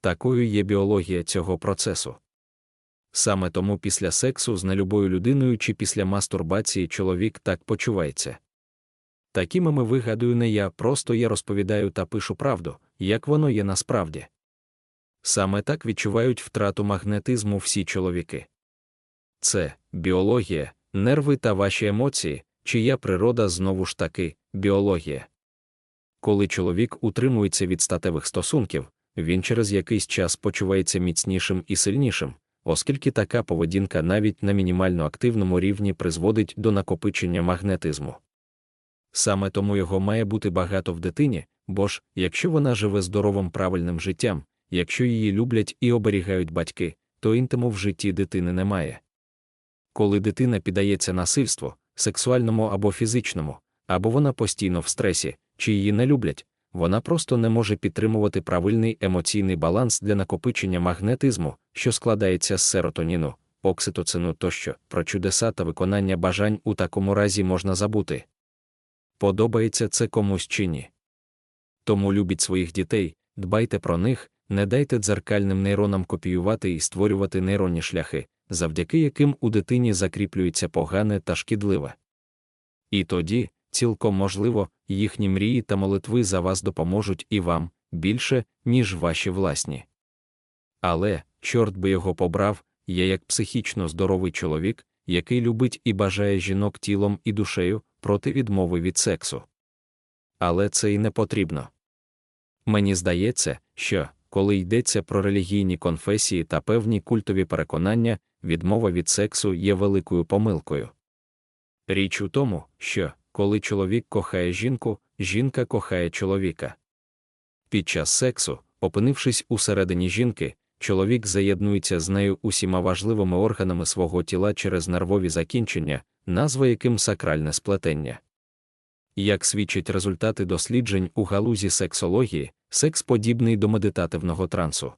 такою є біологія цього процесу. Саме тому після сексу з нелюбою людиною чи після мастурбації чоловік так почувається. Такими ми вигадую не я, просто я розповідаю та пишу правду, як воно є насправді. Саме так відчувають втрату магнетизму всі чоловіки. Це біологія, нерви та ваші емоції, чия природа знову ж таки біологія. Коли чоловік утримується від статевих стосунків, він через якийсь час почувається міцнішим і сильнішим, оскільки така поведінка навіть на мінімально активному рівні призводить до накопичення магнетизму. Саме тому його має бути багато в дитині, бо ж, якщо вона живе здоровим правильним життям, якщо її люблять і оберігають батьки, то інтиму в житті дитини немає. Коли дитина піддається насильству, сексуальному або фізичному, або вона постійно в стресі, чи її не люблять, вона просто не може підтримувати правильний емоційний баланс для накопичення магнетизму, що складається з серотоніну, окситоцину тощо, про чудеса та виконання бажань у такому разі можна забути. Подобається це комусь чи ні. Тому любіть своїх дітей, дбайте про них, не дайте дзеркальним нейронам копіювати і створювати нейронні шляхи, завдяки яким у дитині закріплюється погане та шкідливе. І тоді, цілком можливо, їхні мрії та молитви за вас допоможуть і вам більше, ніж ваші власні. Але, чорт би його побрав, я як психічно здоровий чоловік, який любить і бажає жінок тілом і душею проти відмови від сексу. Але це й не потрібно. Мені здається, що, коли йдеться про релігійні конфесії та певні культові переконання, відмова від сексу є великою помилкою. Річ у тому, що, коли чоловік кохає жінку, жінка кохає чоловіка. Під час сексу, опинившись усередині жінки, чоловік заєднується з нею усіма важливими органами свого тіла через нервові закінчення, назва яким сакральне сплетення. Як свідчать результати досліджень у галузі сексології, секс подібний до медитативного трансу.